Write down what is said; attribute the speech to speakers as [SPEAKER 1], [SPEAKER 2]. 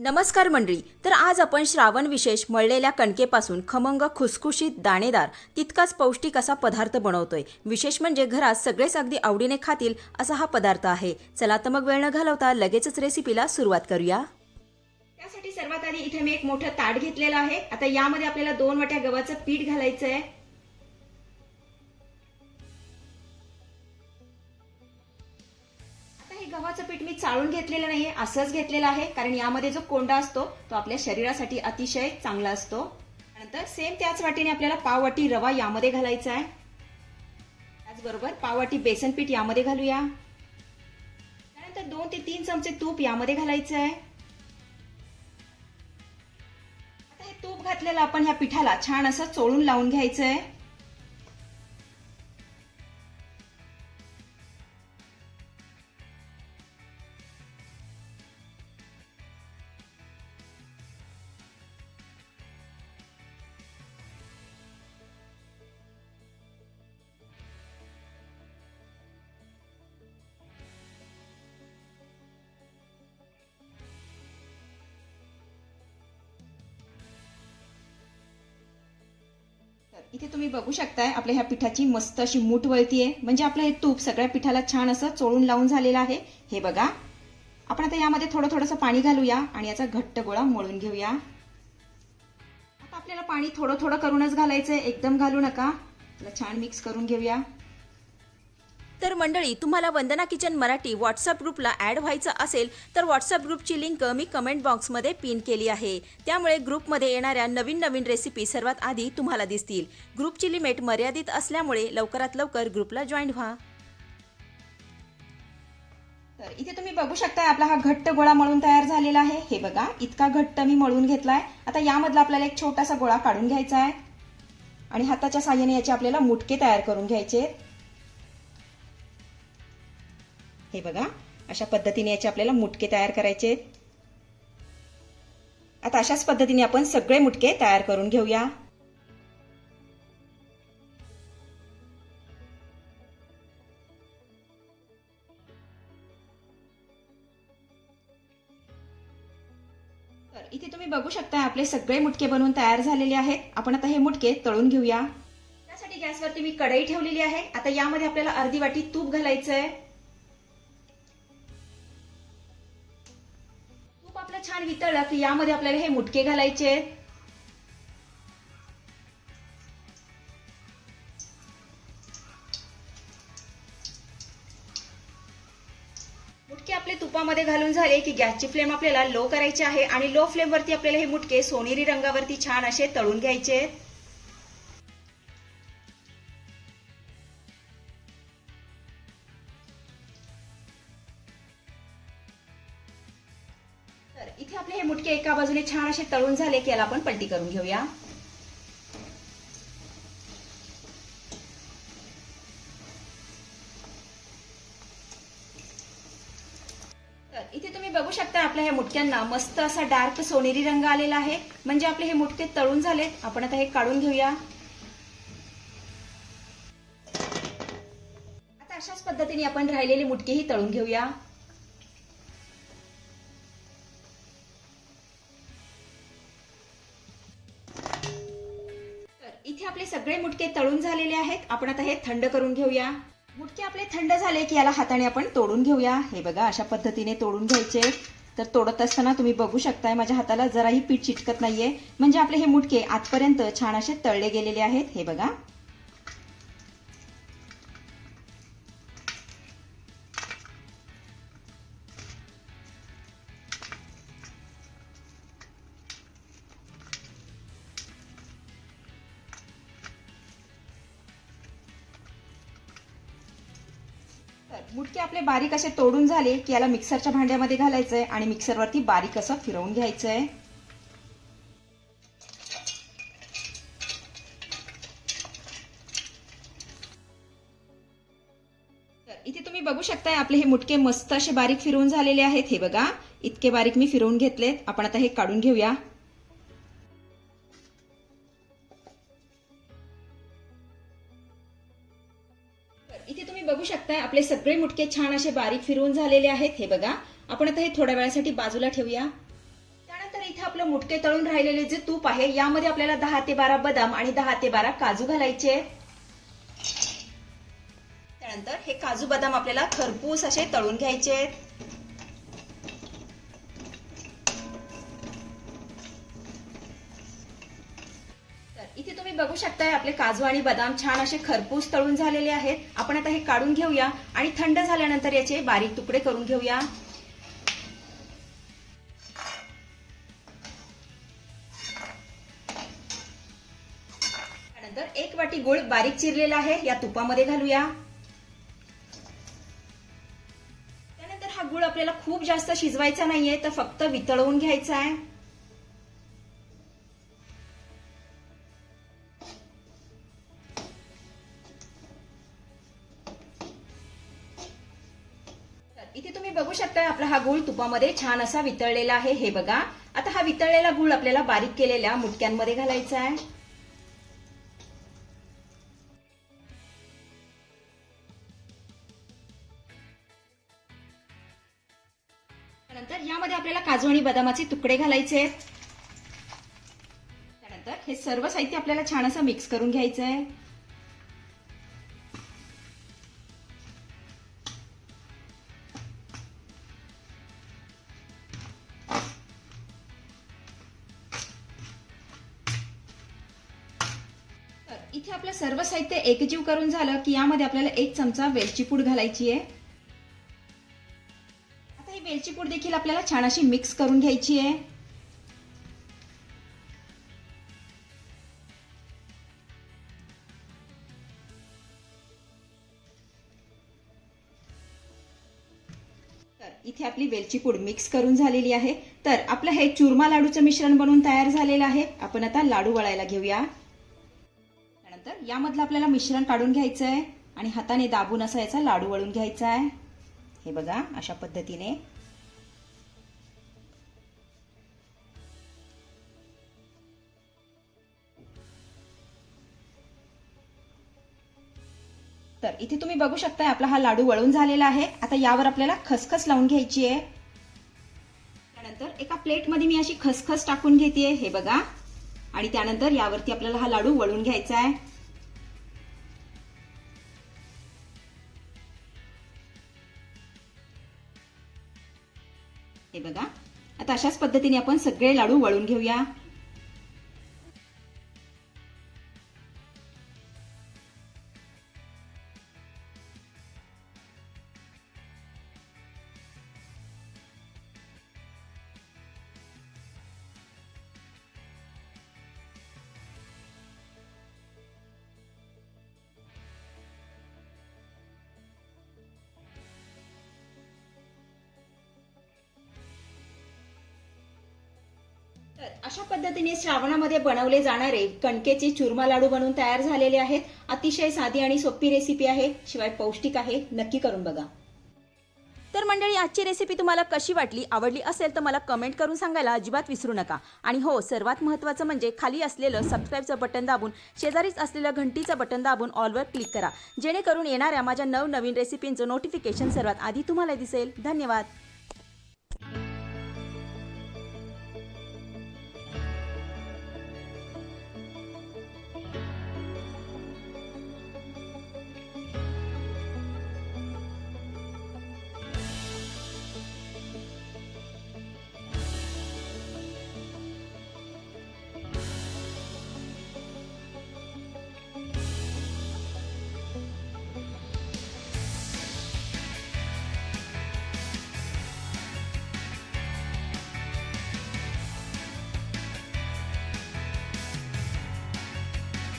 [SPEAKER 1] नमस्कार मंडळी तर आज आपण श्रावण विशेष मळलेल्या कणकेपासून खमंग खुसखुशीत दाणेदार तितकाच पौष्टिक असा पदार्थ बनवतोय. विशेष म्हणजे घरात सगळेच अगदी आवडीने खातील असा हा पदार्थ आहे. चला तर मग वेळ न घालवता लगेचच रेसिपीला सुरुवात करूया.
[SPEAKER 2] त्यासाठी सर्वात आधी इथे मी एक मोठं ताट घेतलेलं आहे. आता यामध्ये आपल्याला दोन वाट्या गव्हाचं पीठ घालायचं आहे गव्हाचं पीठ मी चाळून घेतलेलं नाही असंच घेतलेलं आहे. कारण यामध्ये जो कोंडा असतो तो आपल्या शरीरासाठी अतिशय चांगला असतो. नंतर सेम त्याच वाटीने आपल्याला पाववाटी रवा यामध्ये घालायचा आहे. त्याचबरोबर पाववाटी बेसन पीठ यामध्ये घालूया. त्यानंतर दोन ते तीन चमचे तूप यामध्ये घालायचं आहे. आता हे तूप घातलेलं आपण ह्या पिठाला छान असं चोळून लावून घ्यायचं आहे. इथे तुम्ही बघू शकताय आपल्या ह्या पिठाची मस्त अशी मूठ वळती आहे. म्हणजे आपलं हे तूप सगळ्या पिठाला छान असं चोळून लावून झालेलं आहे. हे बघा. आपण आता यामध्ये थोडं थोडंसं पाणी घालूया आणि याचा घट्ट गोळा मळून घेऊया. आता आपल्याला पाणी थोडं थोडं करूनच घालायचंय. एकदम घालू नका. त्याला छान मिक्स करून घेऊया.
[SPEAKER 1] तर मंडळी तुम्हाला वंदना किचन मराठी व्हॉट्सअप ग्रुपला ॲड व्हायचं असेल तर व्हॉट्सअप ग्रुपची लिंक मी कमेंट बॉक्समध्ये पिन केली आहे. त्यामुळे ग्रुपमध्ये येणाऱ्या नवीन नवीन रेसिपी सर्वात आधी तुम्हाला दिसतील. ग्रुपची लिमिट मर्यादित असल्यामुळे लवकरात लवकर ग्रुपला जॉईन व्हा.
[SPEAKER 2] तर इथे तुम्ही बघू शकताय आपला हा घट्ट गोळा मळून तयार झालेला आहे. हे बघा इतका घट्ट मी मळून घेतलाय. आता यामधला आपल्याला एक छोटासा गोळा काढून घ्यायचा आहे. आणि हाताच्या साह्याने याचे आपल्याला मुटके तयार करून घ्यायचे हे बघा अशा पद्धतीने याचे आपल्याला मुटके तयार करायचे. आता अशाच पद्धतीने आपण सगळे मुटके तयार करून घेऊया. तर इथे तुम्ही बघू शकता आपले सगळे मुटके बनवून तयार झालेले आहेत. आपण आता हे मुटके तळून घेऊया. त्यासाठी गॅसवरती मी कढई ठेवलेली आहे. आता यामध्ये आपल्याला अर्धी वाटी तूप घालायचं आहे तूप छान वितळलं की यामध्ये आपल्याला हे मुटके घालायचे आहेत मुटके आपले तुपामध्ये घालून झाले की गॅसची फ्लेम आपल्याला लो करायची आहे आणि लो फ्लेमवरती आपल्याला हे मुटके सोनेरी रंगावरती छान असे तळून घ्यायचे आहेत. तर इथे आपले हे मुटके एका बाजूने छान असे तळून झाले की याला आपण पलटी करून घेऊया. तर इथे तुम्ही बघू शकता आपल्या ह्या मुटक्यांना मस्त असा डार्क सोनेरी रंग आलेला आहे. म्हणजे आपले हे मुटके तळून झालेत. आपण आता हे काढून घेऊया. आता अशाच पद्धतीने आपण राहिलेले मुटकेही तळून घेऊया. इथे आपले सगळे मुटके तळून झालेले आहेत. आपण आता हे थंड करून घेऊया. मुटके आपले थंड झाले की याला हाताने आपण तोडून घेऊया. हे बघा अशा पद्धतीने तोडून घ्यायचे. तर तोडत असताना तुम्ही बघू शकताय माझ्या हाताला जराही पीठ चिटकत नाहीये. म्हणजे आपले हे मुटके आजपर्यंत छान असे तळले गेलेले आहेत. हे बघा. मुटके आपले बारीक असे तोडून झाले की याला मिक्सरच्या भांड्यामध्ये घालायचंय आणि मिक्सरवरती बारीक असं फिरवून घ्यायचंय. तर इथे तुम्ही बघू शकताय आपले हे मुटके मस्त असे बारीक फिरवून झालेले आहेत. हे बघा इतके बारीक मी फिरवून घेतलेत. आपण आता हे काढून घेऊया. आपले सगळे मुटके छान असे बारीक फिरवून झालेले आहेत. हे बघा आपण आता हे थोड्या वेळासाठी बाजूला ठेवूया. त्यानंतर इथे आपलं मुटके तळून राहिलेले जे तूप आहे यामध्ये आपल्याला दहा ते बारा बदाम आणि दहा ते बारा काजू घालायचे. त्यानंतर हे काजू बदाम आपल्याला खरपूस असे तळून घ्यायचे. आहेत इथे तुम्ही बघू शकताय आपले काजू आणि बदाम छान असे खरपूस तळून झालेले आहेत. आपण आता हे काढून घेऊया आणि थंड झाल्यानंतर याचे बारीक तुकडे करून घेऊया. त्यानंतर एक वाटी गुळ बारीक चिरलेला आहे या तुपामध्ये घालूया. त्यानंतर हा गुळ आपल्याला खूप जास्त शिजवायचा नाहीये तर फक्त वितळवून घ्यायचा आहे. बघू शकताय आपला हा गुळ तुपामध्ये छान असा वितळलेला आहे. हे बघा. आता हा वितळलेला गुळ आपल्याला बारीक केलेल्या मुटक्यांमध्ये घालायचा आहे. त्यानंतर यामध्ये आपल्याला काजू आणि बदामाचे तुकडे घालायचे आहेत. त्यानंतर हे सर्व साहित्य आपल्याला छान असं मिक्स करून घ्यायचं आहे. इथे आपलं सर्व साहित्य एकजीव करून झालं की यामध्ये आपल्याला एक चमचा वेलची पूड घालायची आहे. आता ही वेलची पूड देखील आपल्याला छान अशी मिक्स करून घ्यायची आहे. तर इथे आपली वेलची पूड मिक्स करून झालेली आहे. तर आपलं हे चुरमा लाडूचं मिश्रण बनवून तयार झालेलं आहे. आपण आता लाडू वळायला घेऊया. त्यानंतर यामधलं आपल्याला मिश्रण काढून घ्यायचं आहे आणि हाताने दाबून असा याचा लाडू वळून घ्यायचा आहे हे बघा अशा पद्धतीने. तर इथे तुम्ही बघू शकताय आपला हा लाडू वळून झालेला आहे. आता यावर आपल्याला खसखस लावून घ्यायची आहे त्यानंतर एका प्लेटमध्ये मी अशी खसखस टाकून घेते हे बघा. आणि त्यानंतर यावरती आपल्याला हा लाडू वळून घ्यायचा आहे. हे बघा. आता अशाच पद्धतीने आपण सगळे लाडू वळून घेऊया. तर अशा पद्धतीने श्रावणामध्ये बनवले जाणारे कणकेचे चुरमा लाडू बनवून तयार झालेले आहेत. अतिशय साधी आणि सोपी रेसिपी आहे. शिवाय पौष्टिक आहे. नक्की करून बघा.
[SPEAKER 1] तर मंडळी आजची रेसिपी तुम्हाला कशी वाटली आवडली असेल तर मला कमेंट करून सांगायला अजिबात विसरू नका. आणि हो सर्वात महत्त्वाचं म्हणजे खाली असलेलं सबस्क्राईबचं बटन दाबून शेजारीच असलेलं घंटीचं बटन दाबून ऑलवर क्लिक करा. जेणेकरून येणाऱ्या माझ्या नवनवीन रेसिपींचं नोटिफिकेशन सर्वात आधी तुम्हाला दिसेल. धन्यवाद.